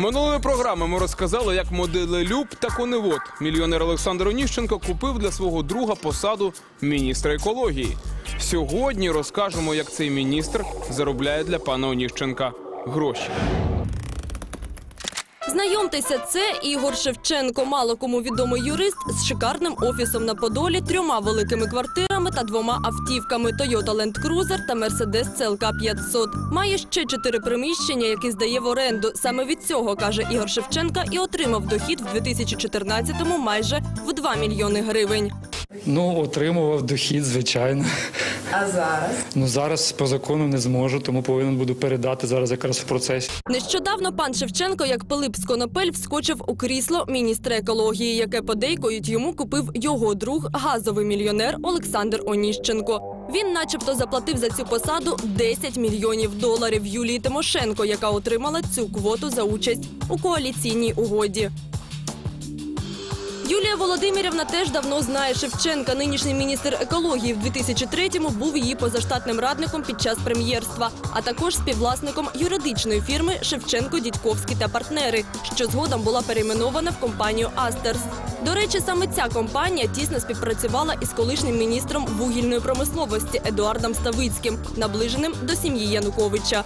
Минулої програми ми розказали, як моделелюб та коневод мільйонер Олександр Оніщенко купив для свого друга посаду міністра екології. Сьогодні розкажемо, як цей міністр заробляє для пана Оніщенка гроші. Знайомтеся, це Ігор Шевченко, мало кому відомий юрист з шикарним офісом на Подолі, трьома великими квартирами та двома автівками Toyota Land Cruiser та Mercedes CLK 500. Має ще чотири приміщення, які здає в оренду. Саме від цього каже Ігор Шевченка і отримав дохід в 2014-му майже в 2 мільйони гривень. Ну, отримував дохід, звичайно. А зараз? Ну зараз по закону не зможу, тому повинен буду передати зараз якраз в процесі. Нещодавно пан Шевченко, як Пилип з Конопель, вскочив у крісло міністра екології, яке подейкують йому купив його друг, газовий мільйонер Олександр Оніщенко. Він, начебто, заплатив за цю посаду 10 мільйонів доларів Юлії Тимошенко, яка отримала цю квоту за участь у коаліційній угоді. Юлія Володимирівна теж давно знає Шевченка. Нинішній міністр екології в 2003-му був її позаштатним радником під час прем'єрства, а також співвласником юридичної фірми Шевченко, Дідьковський та партнери, що згодом була перейменована в компанію Астерс. До речі, саме ця компанія тісно співпрацювала із колишнім міністром вугільної промисловості Едуардом Ставицьким, наближеним до сім'ї Януковича.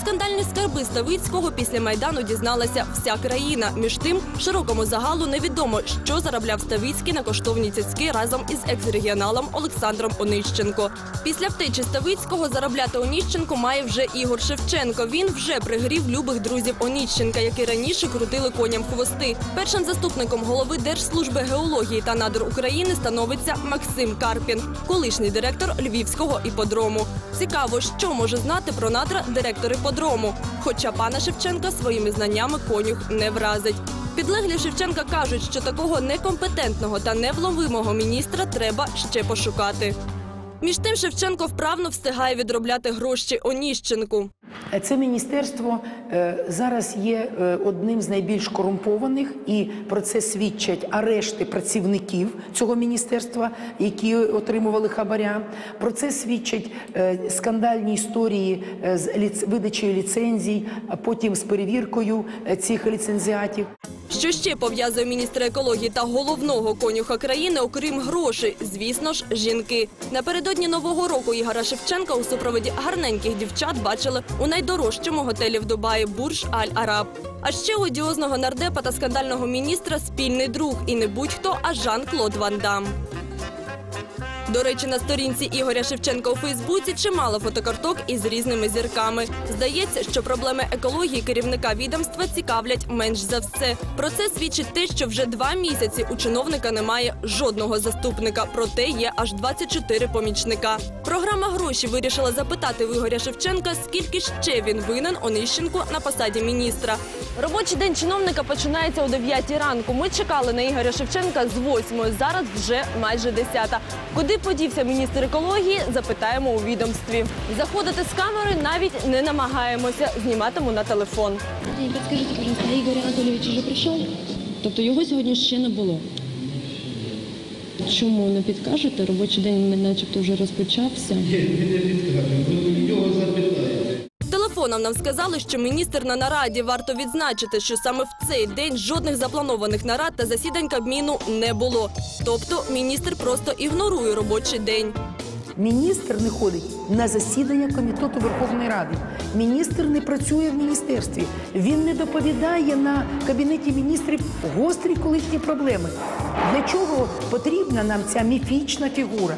Скандальні скарби Ставицького після майдану дізналася вся країна. Між тим, широкому загалу невідомо, що заробляв Ставицький на коштовні цяцьки разом із екс-регіоналом Олександром Онищенко. Після втечі Ставицького заробляти Оніщенко має вже Ігор Шевченко. Він вже пригрів любих друзів Онищенка, які раніше крутили коням хвости. Першим заступником голови Держслужби геології та надр України становиться Максим Карпін, колишній директор Львівського іподрому. Цікаво, що може знати про надра директор іподрому. Хоча пана Шевченка своїми знаннями конюх не вразить. Підлеглі Шевченка кажуть, що такого некомпетентного та невловимого міністра треба ще пошукати. Між тим Шевченко вправно встигає відробляти гроші Оніщенку. Це міністерство е, зараз є е, одним з найбільш корумпованих, і про це свідчать арешти працівників цього міністерства, які отримували хабаря. Про це свідчать е, скандальні історії з видачею ліцензій, а потім з перевіркою цих ліцензіатів. Що ще пов'язує міністра екології та головного конюха країни, окрім грошей? Звісно ж, жінки. Напередодні нового року Ігора Шевченка у супроводі гарненьких дівчат бачили у найдорожчому готелі в Дубаї Бурж Аль Араб. А ще у одіозного нардепа та скандального міністра спільний друг і не будь-хто, а Жан-Клод Ван Дам. До речі, на сторінці Ігоря Шевченка у Фейсбуці чимало фотокарток із різними зірками. Здається, що проблеми екології керівника відомства цікавлять менш за все. Про це свідчить те, що вже два місяці у чиновника немає жодного заступника, проте є аж 24 помічника. Програма гроші вирішила запитати в Ігоря Шевченка, скільки ще він винен Онищенку на посаді міністра. Робочий день чиновника починається о 9 ранку. Ми чекали на Ігоря Шевченка з 8. Зараз вже майже 10. Куди подівся міністр екології? Запитаємо у відомстві. Заходити з камери навіть не намагаємося. Зніматиму на телефон. І Підскажіть, будь ласка, Ігор Анатолійович вже прийшов? Тобто його сьогодні ще не було. Чому не підкажете? Робочий день начебто вже розпочався. Телефоном нам сказали, що міністр на нараді варто відзначити, що саме в цей день жодних запланованих нарад та засідань Кабміну не було. Тобто міністр просто ігнорує робочий день. Міністр не ходить на засідання комітету Верховної Ради. Міністр не працює в міністерстві. Він не доповідає на кабінеті міністрів гострі колишні проблеми. Для чого потрібна нам ця міфічна фігура?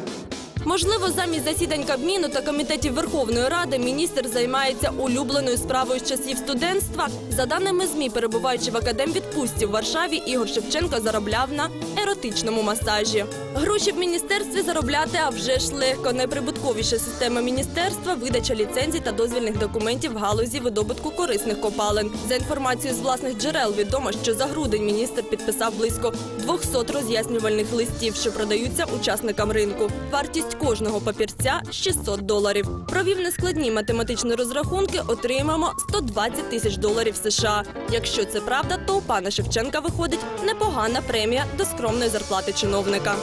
Можливо, замість засідань Кабміну та комітетів Верховної Ради міністр займається улюбленою справою з часів студентства. За даними змі, перебуваючи в академвідпустці в Варшаві, Ігор Шевченко заробляв на еротичному масажі. Гроші в міністерстві заробляти, а вже ж легко. Найприбутковіша система міністерства видача ліцензій та дозвільних документів в галузі видобутку корисних копалин. За інформацією з власних джерел відомо, що за грудень міністр підписав близько 200 роз'яснювальних листів, що продаються учасникам ринку. Вартість кожного папірця 600 доларів. Провів нескладні математичні розрахунки, отримаємо 120 тисяч доларів США. Якщо це правда, то у пана Шевченка виходить непогана премія до скромної зарплати чиновника.